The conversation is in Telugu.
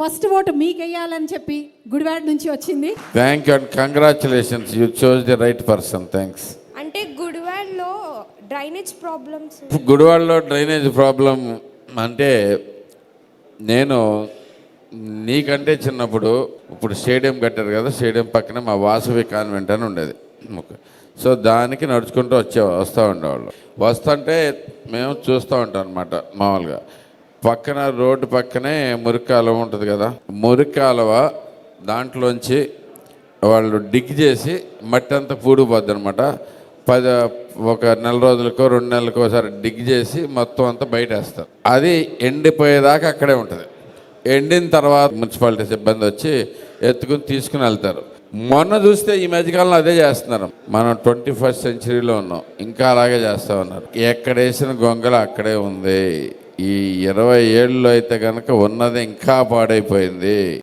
ఫస్ట్ ఓటు మీకు వేయాలని చెప్పి గుడివాడ నుంచి వచ్చింది. Thank you and congratulations you chose the right person thanks అంటే గుడివాడలో డ్రైనేజ్ ప్రాబ్లమ్స్ గుడివాడలో డ్రైనేజ్ ప్రాబ్లం అంటే నేను నీకంటే చిన్నప్పుడు ఇప్పుడు స్టేడియం కట్టారు కదా స్టేడియం పక్కనే మా వాసవి కాన్వెంట్ అని ఉండేది. ఓకే. సో దానికి నడుచుకుంటూ వచ్చే వస్తూ ఉండేవాళ్ళు. వస్తుంటే మేము చూస్తూ ఉంటాం అనమాట మామూలుగా. పక్కన రోడ్డు పక్కనే మురికి ఉంటుంది కదా. మురికి దాంట్లోంచి వాళ్ళు డిగ్ చేసి మట్టి అంతా పూడిపోద్ది అనమాట పది ఒక నెల రోజులకో రెండు నెలలకో ఒకసారి డిగ్ చేసి మొత్తం అంతా బయట వేస్తారు అది ఎండిపోయేదాకా అక్కడే ఉంటుంది. ఎండిన తర్వాత మున్సిపాలిటీ సిబ్బంది వచ్చి ఎత్తుకుని తీసుకుని వెళ్తారు. మొన్న చూస్తే ఈ మధ్యకాలంలో అదే చేస్తున్నారు. మనం ట్వంటీ ఫస్ట్ సెంచరీలో ఉన్నాం. ఇంకా అలాగే చేస్తూ ఉన్నారు. ఎక్కడ వేసిన గొంగల అక్కడే ఉంది. ఈ ఇరవై ఏళ్ళలో అయితే కనుక ఉన్నది ఇంకా పాడైపోయింది.